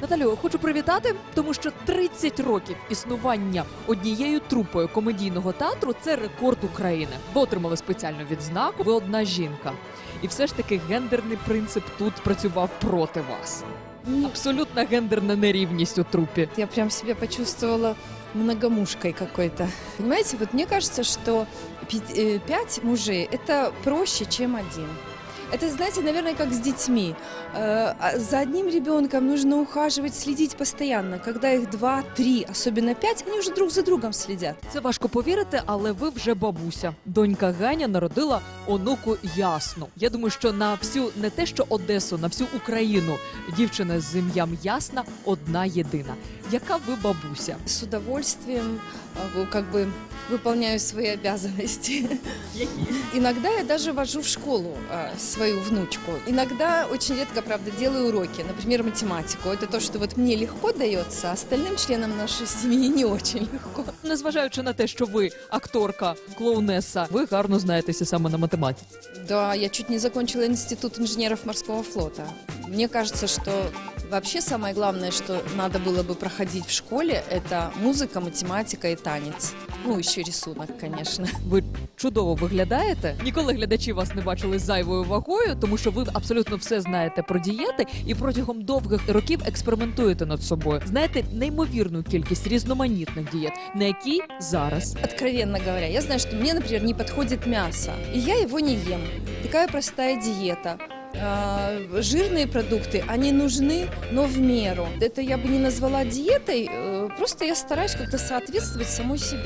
Наталю, хочу привітати, тому що 30 років існування однією трупою комедійного театру це рекорд України. Ви отримали спеціальну відзнаку. Ви одна жінка. І все ж таки гендерний принцип тут працював проти вас. Абсолютна гендерна нерівність у трупі. Я прям себя почувствовала многомушкой какой-то. Понимаете, вот мне кажется, что э, пять мужей – это проще, чем один. Это, знаете, наверное, как с детьми. Э, За одним ребенком нужно ухаживать, следить постоянно. Когда их два, три, особенно пять, они уже друг за другом следят. Це важко повірити, але ви вже бабуся. Донька Ганя народила онуку Ясну. Я думаю, що на всю не те, що Одесу, на всю Україну дівчина з ім'ям Ясна одна єдина. Яка ви бабуся? С удовольствием э, как бы выполняю свои обязанности. Иногда я даже вожу в школу э, свою внучку. Иногда, очень редко, правда, делаю уроки, например, математику. Это то, что вот мне легко дается, а остальным членам нашей семьи не очень легко. Незважаючи на те, що ви акторка, клоунеса, ви гарно знаєтеся саме на математиці. Да, я чуть не закончила институт инженеров морского флота. Мне кажется, что вообще самое главное, что надо было бы проходить в школе, это музыка, математика и танец. Ну, еще рисунок, конечно. Ви чудово виглядаєте. Ніколи глядачі вас не бачили з зайвою вагою, тому що ви абсолютно все знаєте про дієти і протягом довгих років експериментуєте над собою. Знаєте неймовірну кількість різноманітних дієт, на які зараз Откровенно говоря, я знаю, что мне, например, не подходит мясо, и я его не ем. Такая простая диета. А, Жирные продукты, они нужны, но в меру. Это я бы не назвала диетой, э, просто я стараюсь как-то соответствовать самой себе.